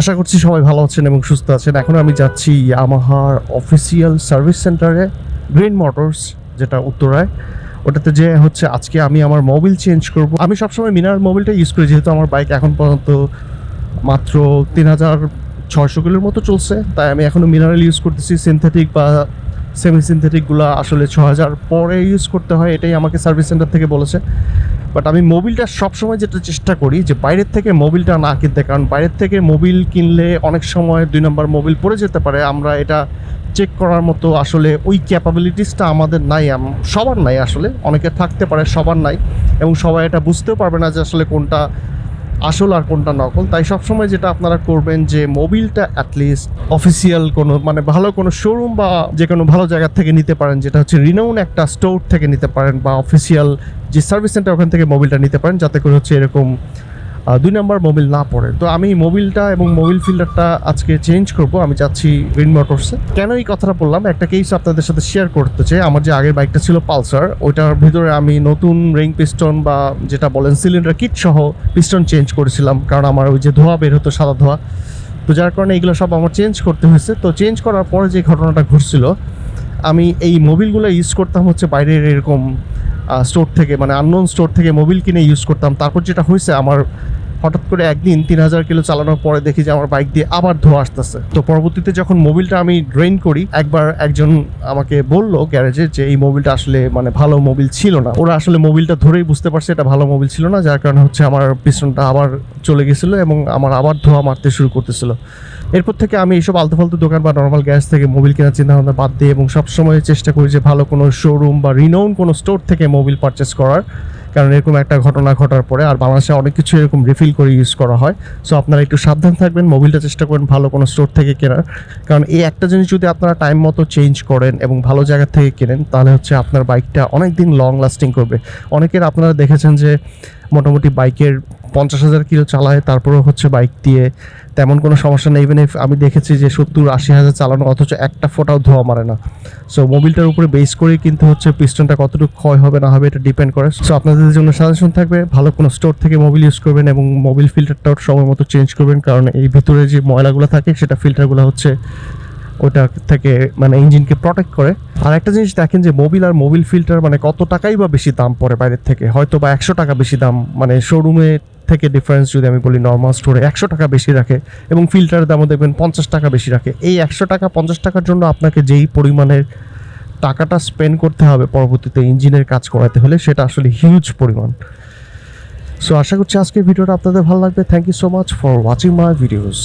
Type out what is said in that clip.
আশা করছি সবাই ভালো আছেন এবং সুস্থ আছেন। এখন আমি যাচ্ছি ইয়ামাহার অফিসিয়াল সার্ভিস সেন্টারে গ্রিন মোটরস যেটা উত্তরায়। ওটাতে যে হচ্ছে আজকে আমি আমার মোবিল চেঞ্জ করব। আমি সবসময় মিনার মোবিলটা ইউজ করি, যেহেতু আমার বাইক এখন পর্যন্ত মাত্র তিন হাজার ছয়শো কিলোর মতো চলছে। তাই আমি এখনও মিনারেল ইউজ করতেছি। সিনথেটিক বা সেমি সিনথেটিকগুলো আসলে ছ হাজার পরে ইউজ করতে হয়, এটাই আমাকে সার্ভিস সেন্টার থেকে বলেছে। বাট আমি মোবিলটা সবসময় যেটা চেষ্টা করি যে বাইরের থেকে মোবিলটা না কিনতে, কারণ বাইরের থেকে মোবিল কিনলে অনেক সময় দুই নম্বর মোবিল পড়ে যেতে পারে। আমরা এটা চেক করার মতো আসলে ওই ক্যাপাবিলিটিসটা আমাদের নাই সবার নাই আসলে। অনেকে থাকতে পারে, সবার নাই। এবং সবাই এটা বুঝতেও পারবে না যে আসলে কোনটা আসল আর কোনটা নকল, তাই সবসময় যেটা আপনারা করবেন যে মোবিলটা অ্যাটলিস্ট অফিসিয়াল কোনো মানে ভালো কোনো শোরুম বা যে কোনো ভালো জায়গা থেকে নিতে পারেন, যেটা হচ্ছে রিনাউন একটা স্টোর থেকে নিতে পারেন বা অফিসিয়াল যে সার্ভিস সেন্টার ওখান থেকে মোবিলটা নিতে পারেন, যাতে করে হচ্ছে এরকম দুই নম্বর মোবিল না পড়ে। তো আমি মোবিলটা এবং মোবিল ফিল্টারটা আজকে চেঞ্জ করব। আমি যাচ্ছি গ্রিন মোটরসে কেন এই কথাটা বললাম? একটা কেস আপনাদের সাথে শেয়ার করতে চাই। আমার যে আগের বাইকটা ছিল পালসার ওইটার ভিতরে আমি নতুন রিং পিস্টন বা যেটা বলেন সিলিন্ডার কিট সহ পিস্টন চেঞ্জ করেছিলাম। কারণ আমার ওই যে ধোয়া বের হতো, সাদা ধোয়া। তো যার কারণে এগুলো সব আমার চেঞ্জ করতে হয়েছে। তো চেঞ্জ করার পরে যে ঘটনাটা ঘটছিল, আমি এই মোবিলগুলো ইউজ করতাম হচ্ছে বাইরের এরকম স্টোর থেকে মানে আননোন স্টোর থেকে মোবিল কিনে ইউজ করতাম। তারপর যেটা হয়েছে, আমার হঠাৎ করে একদিন তিন হাজার কিলো চালানোর পরে দেখি যে আমার বাইক দিয়ে আবার ধোয়া আসতেছে। তো পরবর্তীতে যখন মোবিলটা আমি ড্রেন করি, একবার একজন আমাকে বলল গ্যারেজে যে এই মোবিলটা আসলে মানে ভালো মোবিল ছিল না। ওরা আসলে মোবিলটা ধরেই বুঝতে পারছে এটা ভালো মোবিল ছিল না, যার কারণে হচ্ছে আমার পিছনটা আবার চলে গেছিল এবং আমার আবার ধোয়া মারতে শুরু করতেছিল। এরপর থেকে আমি এইসব আলতু ফালতু দোকান বা নর্মাল গ্যাস থেকে মোবিল কেনার চিন্তা ভাবনা বাদ দিই এবং সবসময় চেষ্টা করি যে ভালো কোনো শোরুম বা রিনোন কোনো স্টোর থেকে মোবিল পারচেস করার। কারণ এরকম একটা ঘটনা ঘটার পরে আর বাংলাদেশে অনেক কিছু এরকম রিফিল করে ইউজ করা হয়। সো আপনারা একটু সাবধান থাকবেন মোবিলটা চেষ্টা করেন ভালো কোনো স্টোর থেকে কেনার। কারণ এই একটা জিনিস যদি আপনারা টাইম মতো চেঞ্জ করেন এবং ভালো জায়গা থেকে কেনেন, তাহলে হচ্ছে আপনার বাইকটা অনেক দিন লং লাস্টিং করবে। অনেকের আপনারা দেখেছেন যে মোটামুটি বাইকের পঞ্চাশ হাজার কিলো চালায়, তারপরেও হচ্ছে বাইক দিয়ে। তেমন কোনো সমস্যা নেই ইভেন আমি দেখেছি যে সত্তর আশি হাজার চালানো, অথচ একটা ফোটাও ধোয়া মারে না। সো মোবিলটার উপরে বেস করেই কিন্তু হচ্ছে পিস্টনটা কতটুকু ক্ষয় হবে না হবে, এটা ডিপেন্ড করে। সো আপনাদের জন্য সাজেশন থাকবে, ভালো কোনো স্টোর থেকে মোবিল ইউজ করবেন এবং মোবিল ফিল্টারটাও সময় মতো চেঞ্জ করবেন, কারণ এই ভিতরে যে ময়লাগুলো থাকে, সেটা ফিল্টারগুলো হচ্ছে ওটা থেকে মানে ইঞ্জিনকে প্রোটেক্ট করে। আর একটা জিনিস দেখেন যে মোবিল আর মোবিল ফিল্টার মানে কত টাকাই বা বেশি দাম পড়ে বাইরের থেকে? হয়তো বা একশো টাকা বেশি দাম মানে শোরুমে থেকে ডিফারেন্স যদি আমি বলি নর্মাল স্টোরে একশো টাকা বেশি রাখে এবং ফিল্টারের দামও দেখবেন পঞ্চাশ টাকা বেশি রাখে। এই একশো টাকা, পঞ্চাশ টাকার জন্য আপনাকে যেই পরিমাণের টাকাটা স্পেন্ড করতে হবে পরবর্তীতে ইঞ্জিনের কাজ করাতে হলে সেটা আসলে হিউজ পরিমাণ। সো আশা করছি আজকের ভিডিওটা আপনাদের ভালো লাগবে। Thank you so much for watching my videos